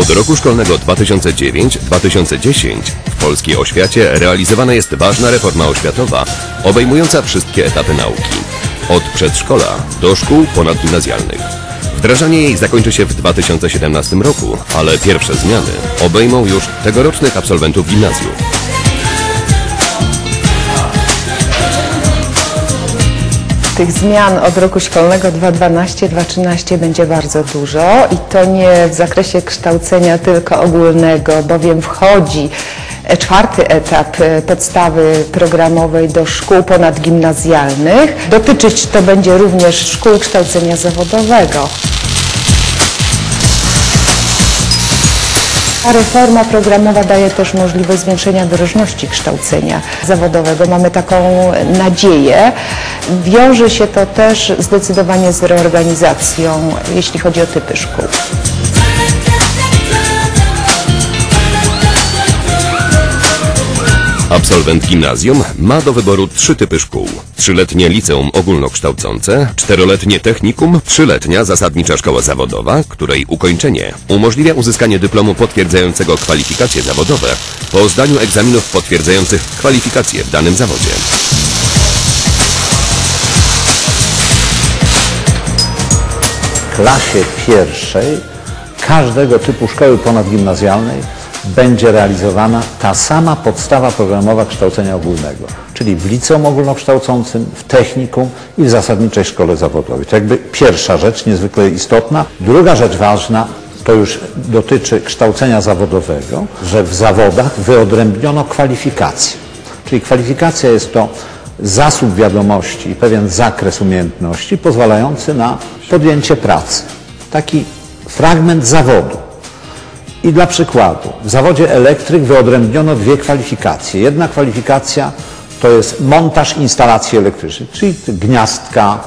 Od roku szkolnego 2009-2010 w polskiej oświacie realizowana jest ważna reforma oświatowa obejmująca wszystkie etapy nauki. Od przedszkola do szkół ponadgimnazjalnych. Wdrażanie jej zakończy się w 2017 roku, ale pierwsze zmiany obejmą już tegorocznych absolwentów gimnazjum. Tych zmian od roku szkolnego 2012-2013 będzie bardzo dużo i to nie w zakresie kształcenia tylko ogólnego, bowiem wchodzi czwarty etap e, podstawy programowej do szkół ponadgimnazjalnych. Dotyczyć to będzie również szkół kształcenia zawodowego. Ta reforma programowa daje też możliwość zwiększenia drożności kształcenia zawodowego. Mamy taką nadzieję. Wiąże się to też zdecydowanie z reorganizacją, jeśli chodzi o typy szkół. Absolwent gimnazjum ma do wyboru trzy typy szkół. Trzyletnie liceum ogólnokształcące, czteroletnie technikum, trzyletnia zasadnicza szkoła zawodowa, której ukończenie umożliwia uzyskanie dyplomu potwierdzającego kwalifikacje zawodowe po zdaniu egzaminów potwierdzających kwalifikacje w danym zawodzie. Klasie pierwszej każdego typu szkoły ponadgimnazjalnej będzie realizowana ta sama podstawa programowa kształcenia ogólnego, czyli w liceum ogólnokształcącym, w technikum i w zasadniczej szkole zawodowej. To jakby pierwsza rzecz niezwykle istotna. Druga rzecz ważna to już dotyczy kształcenia zawodowego, że w zawodach wyodrębniono kwalifikacje. Czyli kwalifikacja jest to zasób wiadomości i pewien zakres umiejętności pozwalający na podjęcie pracy. Taki fragment zawodu. I dla przykładu, w zawodzie elektryk wyodrębniono dwie kwalifikacje. Jedna kwalifikacja to jest montaż instalacji elektrycznych, czyli gniazdka,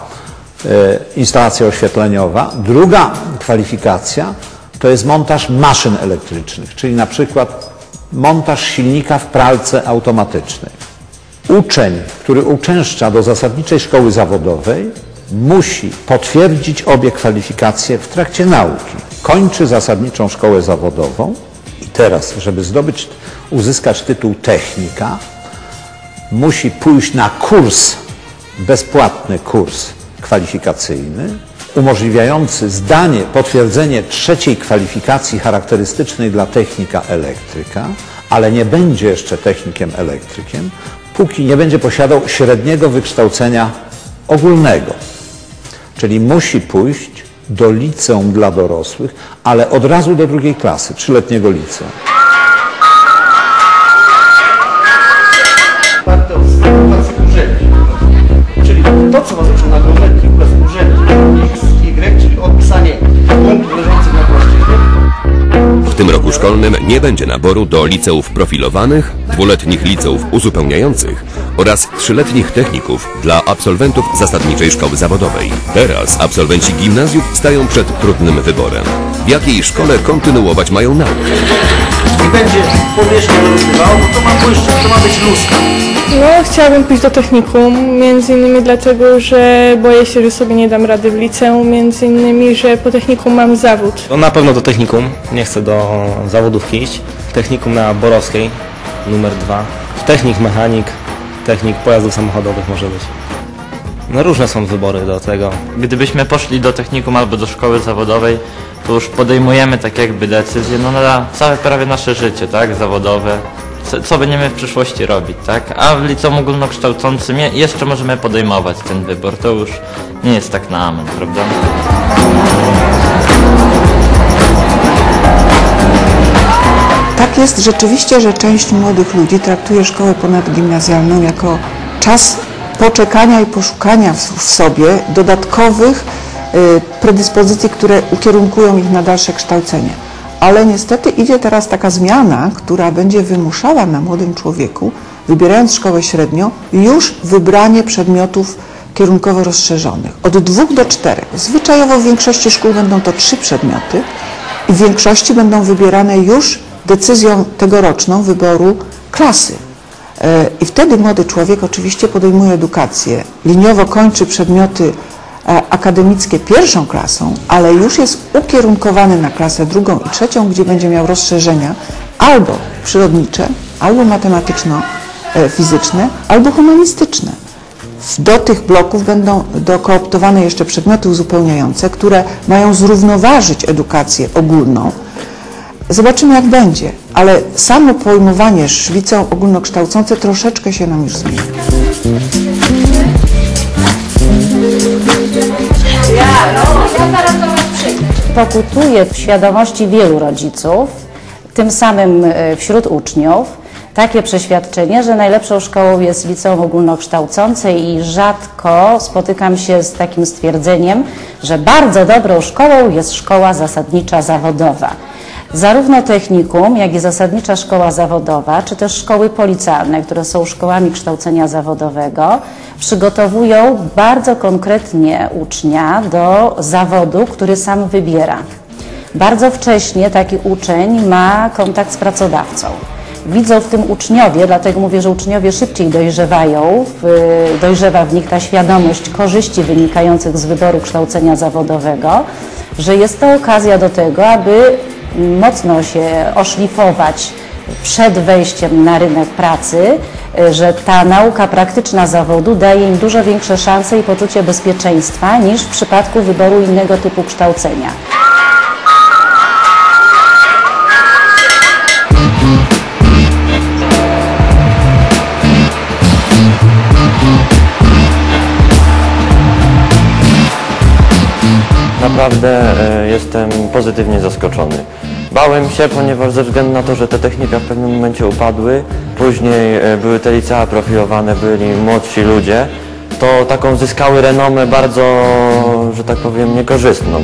e, instalacja oświetleniowa. Druga kwalifikacja to jest montaż maszyn elektrycznych, czyli na przykład montaż silnika w pralce automatycznej. Uczeń, który uczęszcza do zasadniczej szkoły zawodowej, musi potwierdzić obie kwalifikacje w trakcie nauki. Kończy zasadniczą szkołę zawodową i teraz, żeby zdobyć, uzyskać tytuł technika, musi pójść na kurs, bezpłatny kurs kwalifikacyjny, umożliwiający zdanie, potwierdzenie trzeciej kwalifikacji charakterystycznej dla technika elektryka, ale nie będzie jeszcze technikiem elektrykiem, póki nie będzie posiadał średniego wykształcenia ogólnego. Czyli musi pójść do liceum dla dorosłych, ale od razu do drugiej klasy, trzyletniego liceum. oparte o sytuację urzędzi. Czyli to, co was uczą na geometrii bez urzędzi, x, y, czyli odpisanie punktów leżących na płaszczyźnie, W tym roku szkolnym nie będzie naboru do liceów profilowanych, dwuletnich liceów uzupełniających oraz trzyletnich techników dla absolwentów zasadniczej szkoły zawodowej. Teraz absolwenci gimnazjów stają przed trudnym wyborem. W jakiej szkole kontynuować mają naukę? i będzie powierzchnię to ma błyszczeć, to ma być luska. No, chciałabym pójść do technikum, między innymi dlatego, że boję się, że sobie nie dam rady w liceum, między innymi, że po technikum mam zawód. No na pewno do technikum, nie chcę do zawodówki iść. Technikum na Borowskiej, numer dwa. Technik mechanik, technik pojazdów samochodowych może być. No różne są wybory do tego. Gdybyśmy poszli do technikum albo do szkoły zawodowej, to już podejmujemy tak jakby decyzje no, na całe prawie nasze życie, tak, zawodowe, co, co będziemy w przyszłości robić, tak, a w liceum ogólnokształcącym je- jeszcze możemy podejmować ten wybór, to już nie jest tak na amen, prawda? Jest rzeczywiście, że część młodych ludzi traktuje szkołę ponadgimnazjalną jako czas poczekania i poszukania w, w sobie dodatkowych y, predyspozycji, które ukierunkują ich na dalsze kształcenie. Ale niestety idzie teraz taka zmiana, która będzie wymuszała na młodym człowieku, wybierając szkołę średnią, już wybranie przedmiotów kierunkowo rozszerzonych. Od dwóch do czterech. Zwyczajowo w większości szkół będą to trzy przedmioty i w większości będą wybierane już decyzją tegoroczną wyboru klasy. E, I wtedy młody człowiek oczywiście podejmuje edukację. Liniowo kończy przedmioty e, akademickie pierwszą klasą, ale już jest ukierunkowany na klasę drugą i trzecią, gdzie będzie miał rozszerzenia albo przyrodnicze, albo matematyczno-fizyczne, albo humanistyczne. Do tych bloków będą dokooptowane jeszcze przedmioty uzupełniające, które mają zrównoważyć edukację ogólną. Zobaczymy jak będzie, ale samo pojmowanie liceum ogólnokształcące troszeczkę się nam już zmieni. pokutuje w świadomości wielu rodziców, tym samym e, wśród uczniów, takie przeświadczenie, że najlepszą szkołą jest liceum ogólnokształcące i rzadko spotykam się z takim stwierdzeniem, że bardzo dobrą szkołą jest szkoła zasadnicza zawodowa. Zarówno technikum, jak i zasadnicza szkoła zawodowa, czy też szkoły policjalne, które są szkołami kształcenia zawodowego, przygotowują bardzo konkretnie ucznia do zawodu, który sam wybiera. Bardzo wcześnie taki uczeń ma kontakt z pracodawcą. Widzą w tym uczniowie, dlatego mówię, że uczniowie szybciej dojrzewają, dojrzewa w nich ta świadomość korzyści wynikających z wyboru kształcenia zawodowego, że jest to okazja do tego, aby mocno się oszlifować przed wejściem na rynek pracy, że ta nauka praktyczna zawodu daje im dużo większe szanse i poczucie bezpieczeństwa niż w przypadku wyboru innego typu kształcenia. Naprawdę e, jestem pozytywnie zaskoczony. Bałem się, ponieważ ze względu na to, że te technika w pewnym momencie upadły, później e, były te licea profilowane, byli młodsi ludzie, to taką zyskały renomę bardzo, że tak powiem, niekorzystną.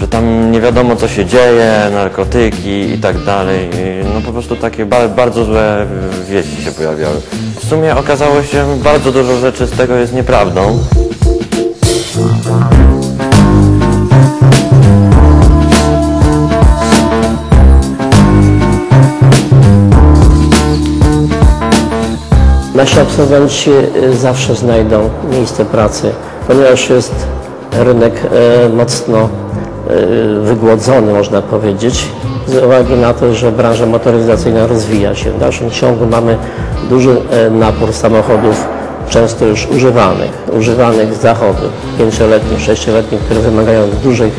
Że tam nie wiadomo co się dzieje, narkotyki i tak dalej. No po prostu takie ba bardzo złe wieści się pojawiały. W sumie okazało się, bardzo dużo rzeczy z tego jest nieprawdą. Nasi absolwenci y, zawsze znajdą miejsce pracy, ponieważ jest rynek y, mocno y, wygłodzony, można powiedzieć, z uwagi na to, że branża motoryzacyjna rozwija się. W dalszym ciągu mamy duży napór samochodów, często już używanych, używanych z zachodu, pięcioletnich, sześcioletnich, które wymagają dużych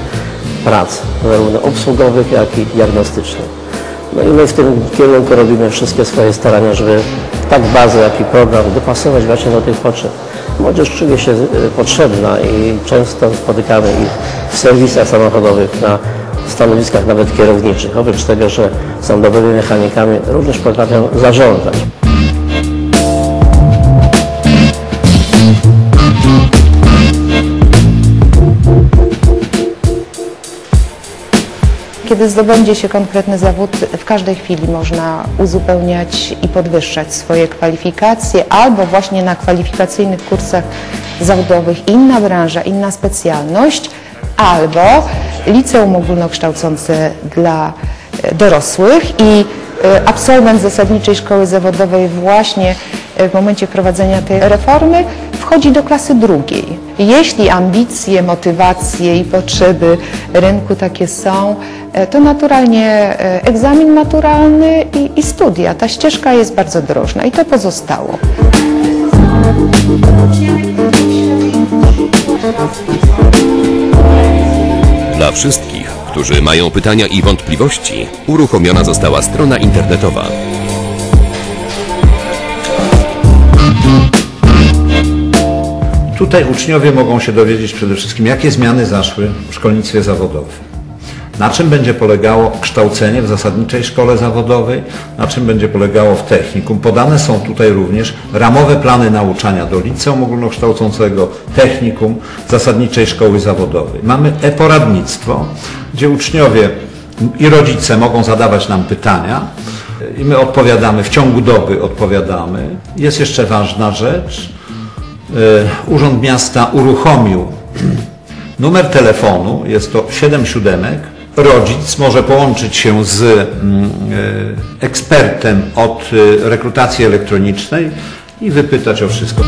prac, zarówno obsługowych, jak i diagnostycznych. No i my w tym kierunku robimy wszystkie swoje starania, żeby tak bazę, jak i program dopasować właśnie do tych potrzeb. Młodzież czuje się y, potrzebna i często spotykamy ich w serwisach samochodowych na stanowiskach nawet kierowniczych. Oprócz tego, że są dobrymi mechanikami, również potrafią zarządzać. Kiedy zdobędzie się konkretny zawód, w każdej chwili można uzupełniać i podwyższać swoje kwalifikacje, albo właśnie na kwalifikacyjnych kursach zawodowych inna branża, inna specjalność, albo liceum ogólnokształcące dla e, dorosłych i e, absolwent zasadniczej szkoły zawodowej właśnie w momencie wprowadzenia tej reformy wchodzi do klasy drugiej. Jeśli ambicje, motywacje i potrzeby rynku takie są, e, to naturalnie e, egzamin naturalny i, i studia. Ta ścieżka jest bardzo drożna i to pozostało. Dla wszystkich, którzy mają pytania i wątpliwości, uruchomiona została strona internetowa Tutaj uczniowie mogą się dowiedzieć przede wszystkim, jakie zmiany zaszły w szkolnictwie zawodowym. Na czym będzie polegało kształcenie w zasadniczej szkole zawodowej, na czym będzie polegało w technikum. Podane są tutaj również ramowe plany nauczania do liceum ogólnokształcącego, technikum, zasadniczej szkoły zawodowej. Mamy e-poradnictwo, gdzie uczniowie i rodzice mogą zadawać nam pytania i my odpowiadamy, w ciągu doby odpowiadamy. Jest jeszcze ważna rzecz, Urząd Miasta uruchomił numer telefonu, jest to 7 siódemek. Rodzic może połączyć się z mm, e, ekspertem od e, rekrutacji elektronicznej i wypytać o wszystko.